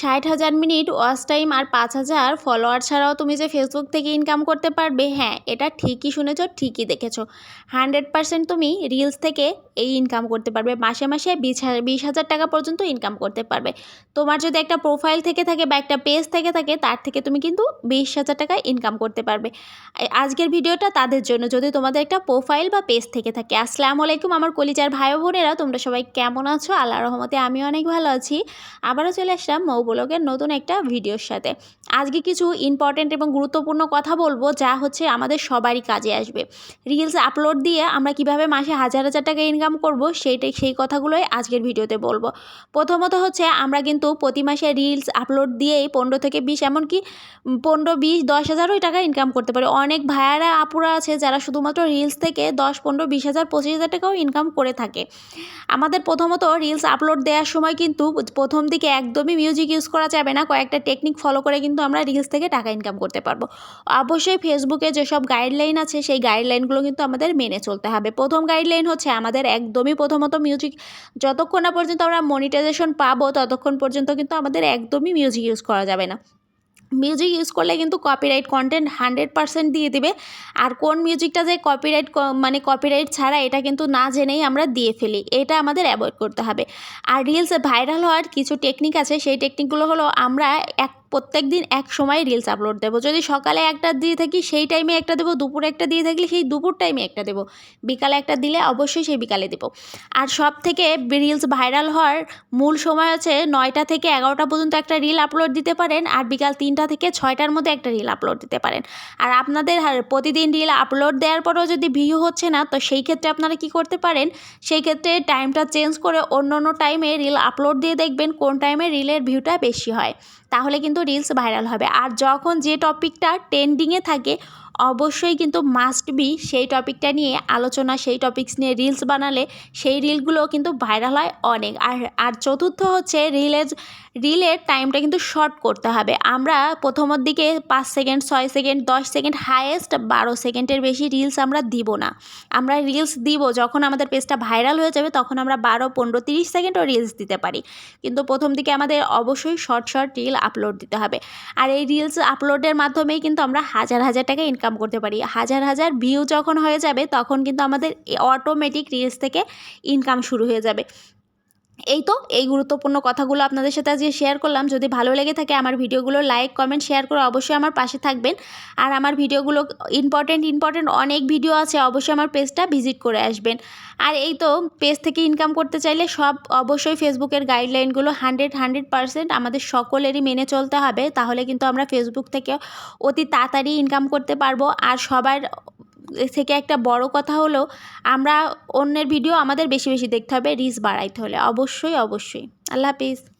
ষাট হাজার minute watch time আর পাঁচ হাজার ফলোয়ার ছাড়াও তুমি যে ফেসবুক থেকে ইনকাম করতে পারবে হ্যাঁ এটা ঠিকই শুনেছ, ঠিকই দেখেছ। হান্ড্রেড পার্সেন্ট তুমি রিলস থেকে এই ইনকাম করতে পারবে, মাসে মাসে বিশ হাজার বিশ হাজার টাকা পর্যন্ত ইনকাম করতে পারবে। তোমার যদি একটা প্রোফাইল থেকে থাকে বা একটা পেজ থেকে থাকে, তার থেকে তুমি কিন্তু বিশ হাজার টাকা ইনকাম করতে পারবে। আজকের ভিডিওটা তাদের জন্য। যদি তোমাদের একটা প্রোফাইল বা পেজ থেকে থাকে, আসসালামু আলাইকুম আমার কলিজার ভাই বোনেরা, তোমরা সবাই কেমন আছো? আল্লাহ রহমতে আমি অনেক ভালো আছি। আবারও চলে আসলাম ব্লগের নতুন একটা ভিডিওর সাথে। আজকে কিছু ইম্পর্ট্যান্ট এবং গুরুত্বপূর্ণ কথা বলব, যা হচ্ছে আমাদের সবারই কাজে আসবে। রিলস আপলোড দিয়ে আমরা কীভাবে মাসে হাজার হাজার টাকা ইনকাম করব, সেইটাই, সেই কথাগুলোই আজকের ভিডিওতে বলব। প্রথমত হচ্ছে, আমরা কিন্তু প্রতি মাসে রিলস আপলোড দিয়েই পনেরো থেকে বিশ, এমনকি পনেরো, বিশ, দশ হাজারও টাকা ইনকাম করতে পারি। অনেক ভাইয়ারা, আপুরা আছে যারা শুধুমাত্র রিলস থেকে দশ, পনেরো, বিশ হাজার, পঁচিশ হাজার টাকাও ইনকাম করে থাকে। আমাদের প্রথমত রিলস আপলোড দেওয়ার সময় কিন্তু প্রথম দিকে একদমই মিউজিক ইউজ করা যাবে না। কয়েকটা টেকনিক ফলো করে কিন্তু আমরা রিলস থেকে টাকা ইনকাম করতে পারব। অবশ্যই ফেসবুকে যেসব গাইডলাইন আছে, সেই গাইডলাইনগুলো কিন্তু আমাদের মেনে চলতে হবে। প্রথম গাইডলাইন হচ্ছে আমাদের একদমই প্রথমত মিউজিক যতক্ষণ না পর্যন্ত আমরা মনিটাইজেশন পাবো, ততক্ষণ পর্যন্ত কিন্তু আমাদের একদমই মিউজিক ইউজ করা যাবে না। মিউজিক ইউজ করলে কিন্তু কপিরাইট কন্টেন্ট হান্ড্রেড পারসেন্ট দিয়ে দেবে। আর কোন মিউজিকটা যে কপিরাইট মানে কপিরাইট ছাড়া এটা কিন্তু না জেনেই আমরা দিয়ে ফেলি। এটা আমাদের অ্যাভয়েড করতে হবে। আর রিলসে ভাইরাল হওয়ার কিছু টেকনিক আছে। সেই টেকনিকগুলো হলো আমরা এক প্রত্যেক দিন এক সময় রিলস আপলোড দেবো। যদি সকালে একটা দিয়ে থাকি, সেই টাইমে একটা দেবো, দুপুরে একটা দিয়ে থাকলে সেই দুপুর টাইমে একটা দেবো। বিকালে একটা দিলে অবশ্যই সেই বিকালে দেবো। আর সব থেকে রিলস ভাইরাল হওয়ার মূল সময় হচ্ছে নয়টা থেকে এগারোটা পর্যন্ত একটা রিল আপলোড দিতে পারেন, আর বিকাল তিনটা থেকে ছয়টার মধ্যে একটা রিল আপলোড দিতে পারেন। আর আপনাদের প্রতিদিন রিল আপলোড দেওয়ার পরেও যদি ভিউ হচ্ছে না, তো সেই ক্ষেত্রে আপনারা কি করতে পারেন, সেই ক্ষেত্রে টাইমটা চেঞ্জ করে অন্য অন্য টাইমে রিল আপলোড দিয়ে দেখবেন কোন টাইমে রিলের ভিউটা বেশি হয়। তাহলে কিন্তু রিলস ভাইরাল হবে। আর যখন যে টপিকটা ট্রেন্ডিংয়ে থাকে অবশ্যই কিন্তু মাস্ট বি সেই টপিকটা নিয়ে আলোচনা, সেই টপিকস নিয়ে রিলস বানালে সেই রিলগুলো কিন্তু ভাইরাল হয় অনেক। আর আর চতুর্থ হচ্ছে রিলের রিলের টাইমটা কিন্তু শর্ট করতে হবে। আমরা প্রথমের দিকে পাঁচ সেকেন্ড ছয় সেকেন্ড দশ সেকেন্ড হায়েস্ট বারো সেকেন্ডের বেশি রিলস আমরা দিব না। আমরা রিলস দিব যখন আমাদের পেজটা ভাইরাল হয়ে যাবে তখন আমরা বারো, পনেরো, তিরিশ সেকেন্ডও রিলস দিতে পারি। কিন্তু প্রথম দিকে আমাদের অবশ্যই শর্ট শর্ট রিল আপলোড দিতে হবে। আর এই রিলস আপলোডের মাধ্যমেই কিন্তু আমরা হাজার হাজার টাকা ইনকাম করতে পারি। হাজার হাজার ভিউ যখন হয়ে যাবে, তখন কিন্তু আমাদের অটোমেটিক রিলস থেকে ইনকাম শুরু হয়ে যাবে। এই তো, এই গুরুত্বপূর্ণ কথাগুলো আপনাদের সাথে আজকে শেয়ার করলাম। যদি ভালো লেগে থাকে আমার ভিডিওগুলো লাইক কমেন্ট শেয়ার করে অবশ্যই আমার পাশে থাকবেন। আর আমার ভিডিওগুলো ইম্পর্টেন্ট ইম্পর্টেন্ট অনেক ভিডিও আছে, অবশ্যই আমার পেজটা ভিজিট করে আসবেন। আর এই তো পেজ থেকে ইনকাম করতে চাইলে সব অবশ্যই ফেসবুকের গাইডলাইনগুলো হান্ড্রেড হান্ড্রেড পারসেন্ট আমাদের সকলেরই মেনে চলতে হবে। তাহলে কিন্তু আমরা ফেসবুক থেকে অতি তাড়াতাড়ি ইনকাম করতে পারব। আর সবার থেকে একটা বড় কথা হলো, আমরা অন্যের ভিডিও আমাদের বেশি বেশি দেখতে হবে রিচ বাড়াইতে হলে। অবশ্যই অবশ্যই। আল্লাহ হাফিজ।